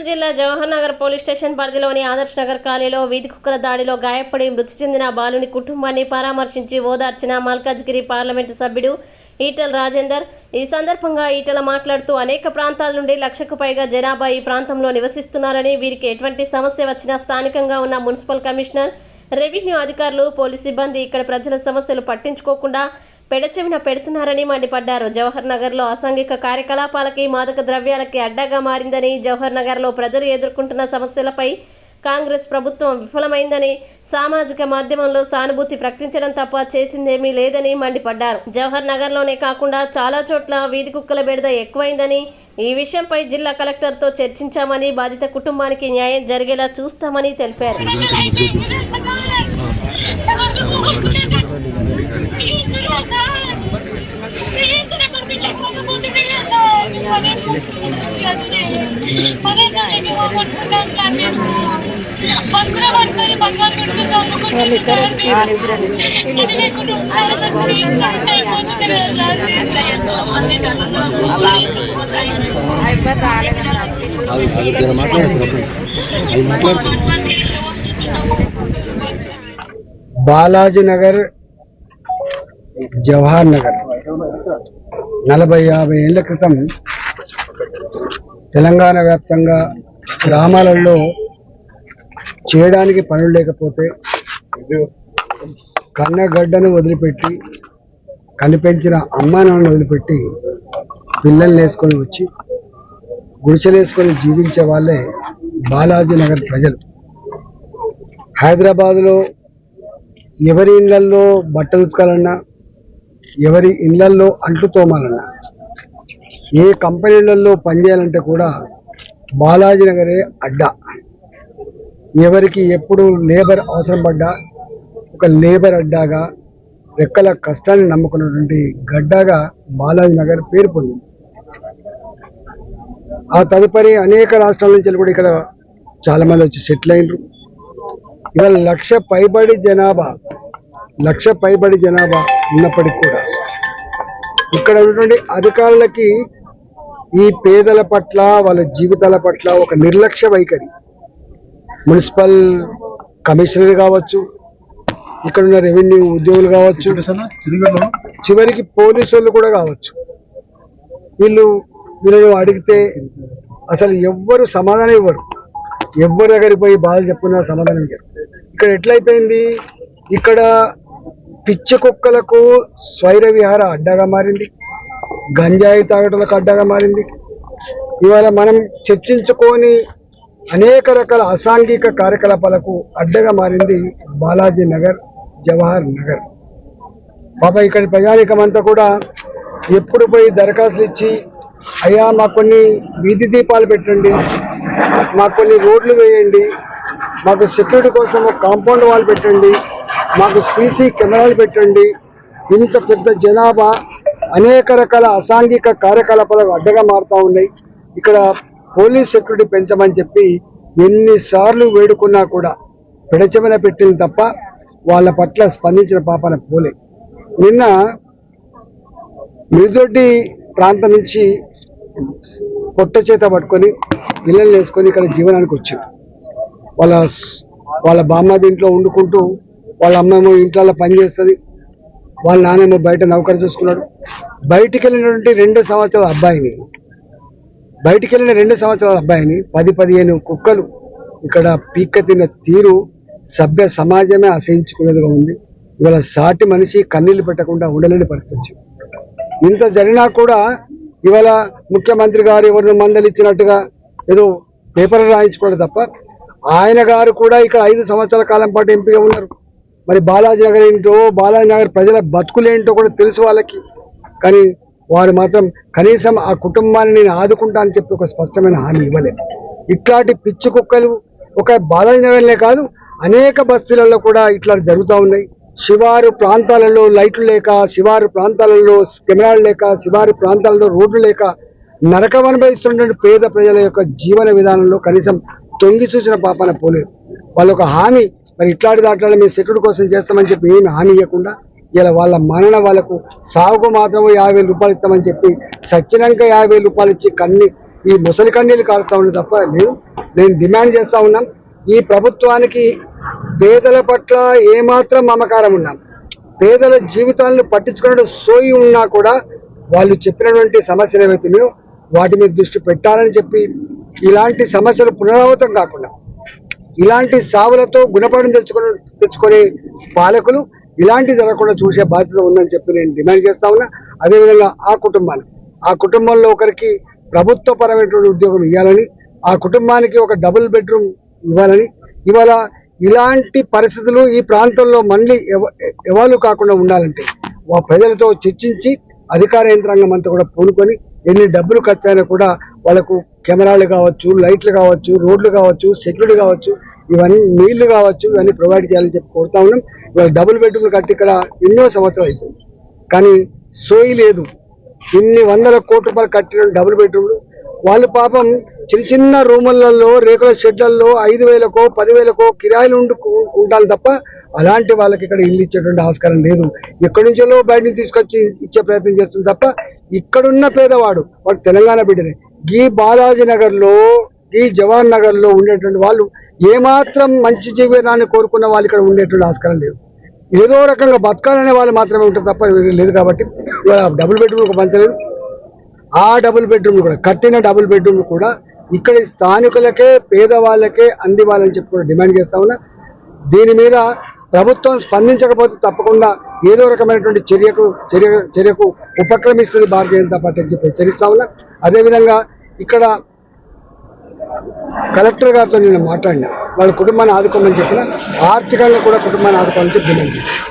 Jawahar Nagar police station పరిధిలోని ఆదర్శ్ నగర్ కాలనీలో వీధి కుక్కల దాడిలో గాయపడి మృతి చెందిన బాలుని కుటుంబాన్ని పరామర్శించి ఓదార్చిన మల్కాజ్గిరి పార్లమెంటు సభ్యుడు ఈటల రాజేందర్. ఈ సందర్భంగా ఈటల మాట్లాడుతూ అనేక ప్రాంతాల నుండి లక్షకు పైగా జనాభా ఈ ప్రాంతంలో నివసిస్తున్నారని వీరికి ఎటువంటి సమస్య వచ్చినా స్థానికంగా ఉన్న మున్సిపల్ కమిషనర్ రెవెన్యూ అధికారులు పోలీస్ సిబ్బంది ఇక్కడ ప్రజల సమస్యలు పట్టించుకోకుండా పెడచెవిన పెడుతున్నారని మండిపడ్డారు. జవహర్ నగర్లో అసాంఘిక కార్యకలాపాలకి మాదక ద్రవ్యాలకి అడ్డాగా మారిందని జవహర్ నగర్లో ప్రజలు ఎదుర్కొంటున్న సమస్యలపై కాంగ్రెస్ ప్రభుత్వం విఫలమైందని సామాజిక మాధ్యమంలో సానుభూతి ప్రకటించడం తప్ప చేసిందేమీ లేదని మండిపడ్డారు. జవహర్ నగర్లోనే కాకుండా చాలా చోట్ల వీధి కుక్కల బెడద ఎక్కువైందని ఈ విషయంపై జిల్లా కలెక్టర్తో చర్చించామని బాధిత కుటుంబానికి న్యాయం జరిగేలా చూస్తామని తెలిపారు. బాలాజీ నగర్ జవహర్ నగర్. నలభై యాభై ఏళ్ళ క్రితం తెలంగాణ వ్యాప్తంగా గ్రామాలలో చేయడానికి పనులు లేకపోతే కన్నగడ్డను వదిలిపెట్టి కనిపించిన అమ్మానాన్ని వదిలిపెట్టి పిల్లల్ని వేసుకొని వచ్చి గుడిసెలు వేసుకొని జీవించే వాళ్ళే బాలాజీ నగర్ ప్రజలు. హైదరాబాదులో ఎవరి ఇళ్ళల్లో బట్టలు ఉతకాలన్నా ఎవరి ఇళ్ళల్లో అంట్లు తోమాలన్నా ఏ కంపెనీలలో పనిచేయాలంటే కూడా బాలాజీ నగరే అడ్డా. ఎవరికి ఎప్పుడు లేబర్ అవసరం పడ్డా ఒక లేబర్ అడ్డాగా రెక్కల కష్టాన్ని నమ్ముకున్నటువంటి గడ్డగా బాలాజీ నగర్ పేరు పొందింది. ఆ తదుపరి అనేక రాష్ట్రాల నుంచి కూడా ఇక్కడ చాలా మంది వచ్చి సెటిల్ అయినరు. ఇవాళ లక్ష పైబడి జనాభా లక్ష పైబడి జనాభా ఉన్నప్పటికీ కూడా ఇక్కడ ఉన్నటువంటి అధికారులకి ఈ పేదల పట్ల వాళ్ళ జీవితాల పట్ల ఒక నిర్లక్ష్య వైఖరి. మున్సిపల్ కమిషనర్ కావచ్చు ఇక్కడ ఉన్న రెవెన్యూ ఉద్యోగులు కావచ్చు చివరికి పోలీసు వాళ్ళు కూడా కావచ్చు. వీళ్ళు వీళ్ళను అడిగితే అసలు ఎవ్వరు సమాధానం ఇవ్వరు. ఎవ్వరు దగ్గరికి పోయి బాధలు చెప్పుకున్నా సమాధానం ఇవ్వరు. ఇక్కడ ఎట్లయిపోయింది? ఇక్కడ పిచ్చి కుక్కలకు స్వైర విహార అడ్డాగా మారింది. గంజాయి తాగటలకు అడ్డాగా మారింది. ఇవాళ మనం చర్చించుకొని అనేక రకాల అసాంఘిక కార్యకలాపాలకు అడ్డగా మారింది బాలాజీ నగర్ జవహర్ నగర్. బాబా ఇక్కడి ప్రజానికం కూడా ఎప్పుడు పోయి దరఖాస్తులు ఇచ్చి అయ్యా మాకు కొన్ని వీధి దీపాలు పెట్టండి మాకు కొన్ని రోడ్లు వేయండి మాకు సెక్యూరిటీ కోసం కాంపౌండ్ వాల్ పెట్టండి మాకు సీసీ కెమెరాలు పెట్టండి ఇంత పెద్ద జనాభా అనేక రకాల అసాంఘిక కార్యకలాపాలకు అడ్డగా మారుతూ ఉన్నాయి. ఇక్కడ పోలీస్ సెక్యూరిటీ పెంచమని చెప్పి ఎన్నిసార్లు వేడుకున్నా కూడా పిడచమైన పెట్టింది తప్ప వాళ్ళ పట్ల స్పందించిన పాపన పోలే. నిన్న మిరుదొడ్డి ప్రాంతం నుంచి పొట్ట చేత పట్టుకొని పిల్లల్ని వేసుకొని ఇక్కడ జీవనానికి వచ్చారు. వాళ్ళ వాళ్ళ బామ్మ దీంట్లో వండుకుంటూ వాళ్ళ అమ్మేమో ఇంట్లో పని చేస్తుంది. వాళ్ళ నానేమో బయట నౌకరు చూసుకున్నాడు. బయటికి వెళ్ళినటువంటి రెండు సంవత్సరాల అబ్బాయిని బయటికి వెళ్ళిన రెండు సంవత్సరాల అబ్బాయిని పది పదిహేను కుక్కలు ఇక్కడ పీక్క తిన్న తీరు సభ్య సమాజమే అసహించుకునేదిగా ఉంది. ఇవాళ సాటి మనిషి కన్నీళ్ళు పెట్టకుండా ఉండలేని పరిస్థితి ఇంత జరిగినా కూడా ఇవాళ ముఖ్యమంత్రి గారు ఎవరిని మందలిచ్చినట్టుగా ఏదో పేపర్ రాయించుకోవడం తప్ప ఆయన గారు కూడా ఇక్కడ ఐదు సంవత్సరాల కాలం పాటు ఎంపీగా ఉన్నారు. మరి బాలాజీ నగర్ ఏంటో బాలాజీ నగర్ ప్రజల బతుకులేంటో కూడా తెలుసు వాళ్ళకి. కానీ వారు మాత్రం కనీసం ఆ కుటుంబాన్ని నేను ఆదుకుంటా అని చెప్పి ఒక స్పష్టమైన హామీ ఇవ్వలేదు. ఇట్లాంటి పిచ్చి కుక్కలు ఒక బాలాజీ నగర్లే కాదు అనేక బస్తీలలో కూడా ఇట్లా జరుగుతూ ఉన్నాయి. శివారు ప్రాంతాలలో లైట్లు లేక శివారు ప్రాంతాలలో కెమెరాలు లేక శివారు ప్రాంతాలలో రోడ్లు లేక నరకం అనుభవిస్తున్నటువంటి పేద ప్రజల యొక్క జీవన విధానంలో కనీసం తొంగి చూసిన పాపన పోలేదు. వాళ్ళొక హామీ మరి ఇట్లాంటి దాంట్లో మేము సెక్యూరిటీ కోసం చేస్తామని చెప్పి ఏమి హామీ ఇవ్వకుండా ఇలా వాళ్ళ మరణ వాళ్ళకు సాగుకు మాత్రం యాభై రూపాయలు ఇస్తామని చెప్పి సచ్చినాక యాభై రూపాయలు ఇచ్చి కన్ని ఈ ముసలి కన్నీళ్ళు కాలుతా ఉన్నది తప్ప లేదు. నేను డిమాండ్ చేస్తా ఉన్నాం. ఈ ప్రభుత్వానికి పేదల పట్ల ఏమాత్రం మమకారం ఉన్నాం. పేదల జీవితాలను పట్టించుకునే సోయి ఉన్నా కూడా వాళ్ళు చెప్పినటువంటి సమస్యలు ఏవైతున్నాయో వాటి మీద దృష్టి పెట్టాలని చెప్పి ఇలాంటి సమస్యలు పునరావృతం కాకుండా ఇలాంటి సావులతో గుణపాఠం తెచ్చుకుని తెచ్చుకునే పాలకులు ఇలాంటి జరగకుండా చూసే బాధ్యత ఉందని చెప్పి నేను డిమాండ్ చేస్తా ఉన్నా. అదేవిధంగా ఆ కుటుంబాలు. ఆ కుటుంబంలో ఒకరికి ప్రభుత్వపరమైనటువంటి ఉద్యోగం ఇవ్వాలని ఆ కుటుంబానికి ఒక డబుల్ బెడ్రూమ్ ఇవ్వాలని ఇవాళ ఇలాంటి పరిస్థితులు ఈ ప్రాంతంలో మళ్ళీ ఎవ- ఎవాలు కాకుండా ఉండాలంటే ఆ ప్రజలతో చర్చించి అధికార యంత్రాంగం అంతా కూడా పూనుకొని ఎన్ని డబ్బులు ఖర్చు అయినా కూడా వాళ్ళకు కెమెరాలు కావచ్చు లైట్లు కావచ్చు రోడ్లు కావచ్చు సెక్యూరిటీ కావచ్చు ఇవన్నీ నీళ్ళు కావచ్చు ఇవన్నీ ప్రొవైడ్ చేయాలని చెప్పి కోరుతా ఉన్నాం. ఇవాళ డబుల్ బెడ్రూమ్లు కట్టి ఇక్కడ ఎన్నో సంవత్సరాలు అయిపోయింది. కానీ సోయి లేదు. ఇన్ని వందల కోట్ల రూపాయలు కట్టిన డబుల్ బెడ్రూమ్లు వాళ్ళు పాపం చిన్న చిన్న రూములలో రేకుల షెడ్లలో ఐదు వేలకో పదివేలకో కిరాయిలు ఉండు ఉంటాను తప్ప అలాంటి వాళ్ళకి ఇక్కడ ఇల్లు ఇచ్చేటువంటి ఆస్కారం లేదు. ఎక్కడి నుంచో బయట నుంచి తీసుకొచ్చి ఇచ్చే ప్రయత్నం చేస్తుంది తప్ప ఇక్కడున్న పేదవాడు వాడు తెలంగాణ బిడ్డనే. గీ బాలాజీ నగర్లో ఈ జవాన్ నగర్లో ఉండేటువంటి వాళ్ళు ఏమాత్రం మంచి జీవనాన్ని కోరుకున్న వాళ్ళు ఇక్కడ ఉండేటువంటి ఆస్కారం లేదు. ఏదో రకంగా బతకాలనే వాళ్ళు మాత్రమే ఉంటారు తప్ప లేదు కాబట్టి డబుల్ బెడ్రూమ్ పంచలేదు. ఆ డబుల్ బెడ్రూమ్ కూడా కట్టిన డబుల్ బెడ్రూమ్ కూడా ఇక్కడ స్థానికులకే పేదవాళ్ళకే అందివ్వాలని చెప్పి కూడా డిమాండ్ చేస్తా ఉన్నా. దీని మీద ప్రభుత్వం స్పందించకపోతే తప్పకుండా ఏదో రకమైనటువంటి చర్యకు చర్య చర్యకు ఉపక్రమిస్తుంది భారతీయ జనతా పార్టీ అని చెప్పి హెచ్చరిస్తా ఉన్నా. అదేవిధంగా ఇక్కడ కలెక్టర్ గారితో నేను మాట్లాడినా వాళ్ళ కుటుంబాన్ని ఆదుకోమని చెప్పిన ఆర్థికంగా కూడా కుటుంబాన్ని ఆదుకోవాలని చెప్పి డిమాండ్ చేశాను.